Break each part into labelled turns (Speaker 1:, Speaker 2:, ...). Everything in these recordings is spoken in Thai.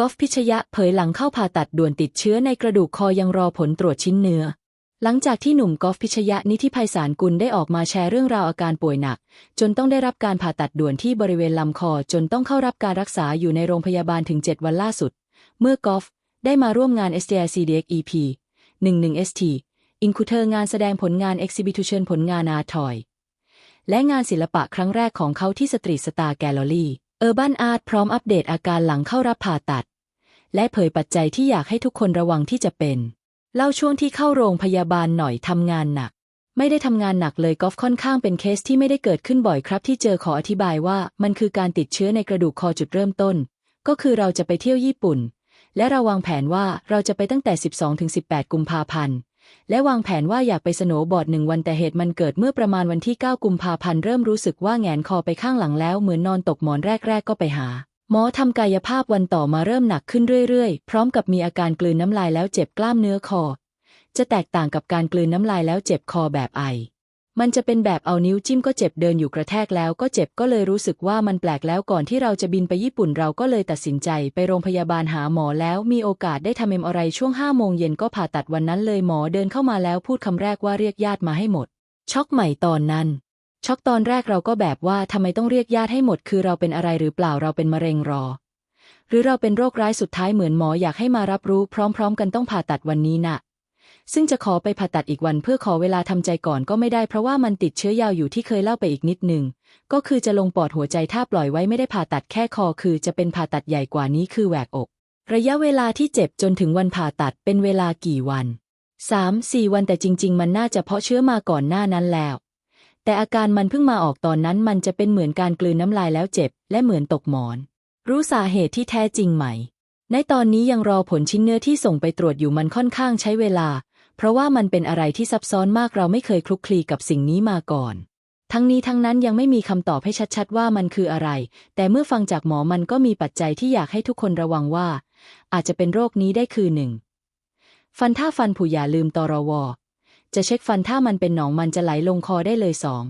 Speaker 1: กอฟพิชยะเผยหลังเข้าผ่าตัดด่วนติดเชื้อในกระดูกคอยังรอผลตรวจชิ้นเนื้อ หลังจากที่หนุ่มกอฟพิชยะนิธิภัยสารกุลได้ออกมาแชร์เรื่องราวอาการป่วยหนัก จนต้องได้รับการผ่าตัดด่วนที่บริเวณลำคอจนต้องเข้ารับการรักษาอยู่ในโรงพยาบาลถึง 7 วันล่าสุด เมื่อกอฟได้มาร่วมงาน STICDX EP 11 ST อินคูเทอร์งานแสดงผลงาน Exhibition ผลงานอาทอย และงานศิลปะครั้งแรกของเขาที่สตรีทสตาร์แกลเลอรี่ เออร์บันอาร์ตพร้อมอัปเดตอาการหลังเข้ารับผ่าตัด และเผยปัจจัยที่อยากให้ทุกคนระวังที่จะเป็น เล่าช่วงที่เข้าโรงพยาบาลหน่อยทำงานหนัก ไม่ได้ทำงานหนักเลยกอล์ฟค่อนข้างเป็นเคสที่ไม่ได้เกิดขึ้นบ่อยครับ ที่เจอขออธิบายว่ามันคือการติดเชื้อในกระดูกคอจุดเริ่มต้น ก็คือเราจะไปเที่ยวญี่ปุ่น และเราวางแผนว่าเราจะไปตั้งแต่ 12-18 กุมภาพันธ์ และวางแผนว่าอยากไปสโนบอร์ดหนึ่งวันแต่เหตุมันเกิดเมื่อประมาณวันที่ 9 กุมภาพันธ์เริ่มรู้สึกว่าแงนคอไปข้างหลังแล้วเหมือนนอนตกหมอนแรก ๆ ก็ไปหา หมอทำกายภาพวันต่อมาเริ่มหนักขึ้นเรื่อยๆ พร้อมกับมีอาการกลืนน้ำลายแล้วเจ็บกล้ามเนื้อคอ จะแตกต่างกับการกลืนน้ำลายแล้วเจ็บคอแบบไอ มันจะเป็นแบบเอานิ้วจิ้มก็เจ็บเดินอยู่กระแทกแล้วก็เจ็บก็เลยรู้สึกว่ามันแปลกแล้วก่อนที่เราจะบินไปญี่ปุ่นเราก็เลยตัดสินใจไปโรงพยาบาลหาหมอแล้วมีโอกาสได้ทำเอ็มอะไรช่วงห้าโมงเย็นก็ผ่าตัดวันนั้นเลยหมอเดินเข้ามาแล้วพูดคำแรกว่าเรียกญาติมาให้หมด ช็อกใหม่ตอนนั้นช็อกตอนแรกเราก็แบบว่าทำไมต้องเรียกญาติให้หมด คือเราเป็นอะไรหรือเปล่าเราเป็นมะเร็งรอ หรือเราเป็นโรคร้ายสุดท้ายเหมือนหมออยากให้มารับรู้ พร้อม ๆ กันต้องผ่าตัดวันนี้น่ะ ซึ่งจะขอไปผ่าตัดอีกวันเพื่อขอเวลาทำใจก่อนก็ไม่ได้เพราะว่ามันติดเชื้อยาวอยู่ที่เคยเล่าไปอีกนิดหนึ่งก็คือจะลงปอดหัวใจถ้าปล่อยไว้ไม่ได้ผ่าตัดแค่คอคือจะเป็นผ่าตัดใหญ่กว่านี้คือแหวกอก ระยะเวลาที่เจ็บจนถึงวันผ่าตัดเป็นเวลากี่วันสามสี่วันแต่จริง ๆ มันน่าจะเพาะเชื้อมาก่อนหน้านั้นแล้ว แต่อาการมันเพิ่งมาออกตอนนั้นมันจะเป็นเหมือนการกลืนน้ำลายแล้วเจ็บ และเหมือนตกหมอน รู้สาเหตุที่แท้จริงไหม ในตอนนี้ยังรอผลชิ้นเนื้อที่ส่งไปตรวจอยู่มันค่อนข้างใช้เวลา เพราะว่ามันเป็นอะไรที่ซับซ้อนมากเราไม่เคยคลุกคลีกับสิ่งนี้มาก่อน ทั้งนี้ทั้งนั้นยังไม่มีคำตอบให้ชัดๆ ว่ามันคืออะไร แต่เมื่อฟังจากหมอมันก็มีปัจจัยที่อยากให้ทุกคนระวังว่า อาจจะเป็นโรคนี้ได้คือหนึ่งฟันถ้าฟันผุอย่าลืมตรวจะเช็คฟันถ้ามันเป็นหนองมันจะไหลลงคอได้เลยสอง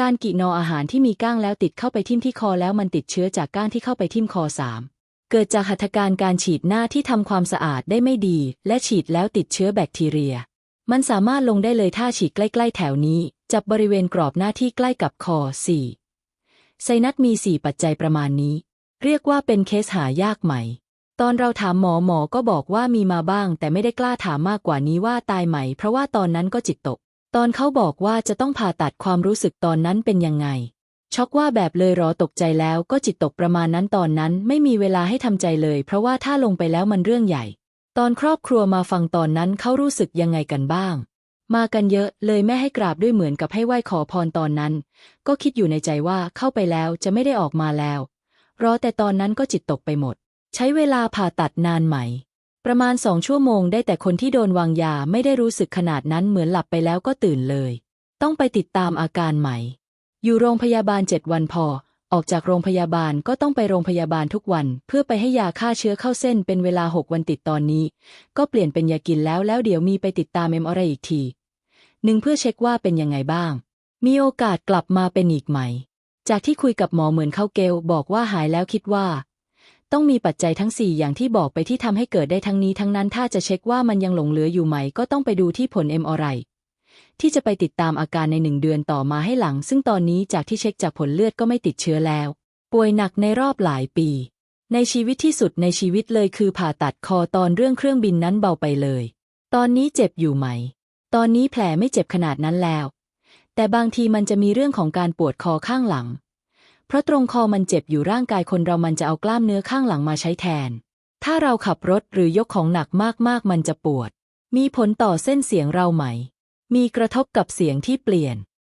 Speaker 1: การกินออาหารที่มีก้างแล้วติดเข้าไปทิ่มที่คอแล้วมันติดเชื้อจากก้างที่เข้าไปทิ่มคอสาม เกิดจากหัตถการการฉีดหน้าที่ทำความสะอาดได้ไม่ดี และฉีดแล้วติดเชื้อแบคทีเรีย มันสามารถลงได้เลยถ้าฉีดใกล้ ๆ แถวนี้ จับบริเวณกรอบหน้าที่ใกล้กับคอ 4. ไซนัสมี 4 ปัจจัยประมาณนี้ เรียกว่าเป็นเคสหายากไหมตอนเราถามหมอหมอก็บอกว่ามีมาบ้าง แต่ไม่ได้กล้าถามมากกว่านี้ว่าตายไหม เพราะว่าตอนนั้นก็จิตตก ตอนเขาบอกว่าจะต้องผ่าตัดความรู้สึกตอนนั้นเป็นยังไง ช็อกว่าแบบเลยรอตกใจแล้วก็จิตตกประมาณนั้นตอนนั้นไม่มีเวลาให้ทำใจเลย เพราะว่าถ้าลงไปแล้วมันเรื่องใหญ่ ตอนครอบครัวมาฟังตอนนั้นเขารู้สึกยังไงกันบ้าง มากันเยอะเลยแม่ให้กราบด้วยเหมือนกับให้ไหว้ขอพรตอนนั้น ก็คิดอยู่ในใจว่าเข้าไปแล้วจะไม่ได้ออกมาแล้ว รอแต่ตอนนั้นก็จิตตกไปหมด ใช้เวลาผ่าตัดนานไหม ประมาณสองชั่วโมงได้แต่คนที่โดนวางยาไม่ได้รู้สึกขนาดนั้นเหมือนหลับไปแล้วก็ตื่นเลย ต้องไปติดตามอาการใหม่ อยู่โรงพยาบาลเจ็ดวันพอ ออกจากโรงพยาบาลก็ต้องไปโรงพยาบาลทุกวัน เพื่อไปให้ยาฆ่าเชื้อเข้าเส้นเป็นเวลาหกวันติดตอนนี้ ก็เปลี่ยนเป็นยากินแล้วแล้วเดี๋ยวมีไปติดตามเอ็มอะไรอีกทีหนึ่งเพื่อเช็คว่าเป็นยังไงบ้าง มีโอกาสกลับมาเป็นอีกไหม จากที่คุยกับหมอเหมือนเข้าเกลบอกว่าหายแล้วคิดว่า ต้องมีปัจจัยทั้ง 4 อย่างที่บอกไปที่ทำให้เกิดได้ทั้งนี้ทั้งนั้นถ้าจะเช็คว่ามันยังหลงเหลืออยู่ไหม ก็ต้องไปดูที่ผล m อไร ที่จะไปติดตามอาการในหนึ่งเดือนต่อมาให้หลัง ซึ่งตอนนี้จากที่เช็คจากผลเลือดก็ไม่ติดเชื้อแล้ว ป่วยหนักในรอบหลายปี ในชีวิตที่สุดในชีวิตเลยคือผ่าตัดคอตอนเรื่องเครื่องบินนั้นเบาไปเลย ตอนนี้เจ็บอยู่ไหม ตอนนี้แผลไม่เจ็บขนาดนั้นแล้ว แต่บางทีมันจะมีเรื่องของการปวดคอข้างหลัง เพราะตรงคอมันเจ็บอยู่ร่างกายคนเรามันจะเอากล้ามเนื้อข้างหลังมาใช้แทน ถ้าเราขับรถหรือยกของหนักมากๆ มันจะปวด มีผลต่อเส้นเสียงเราไหม มีกระทบกับเสียงที่เปลี่ยน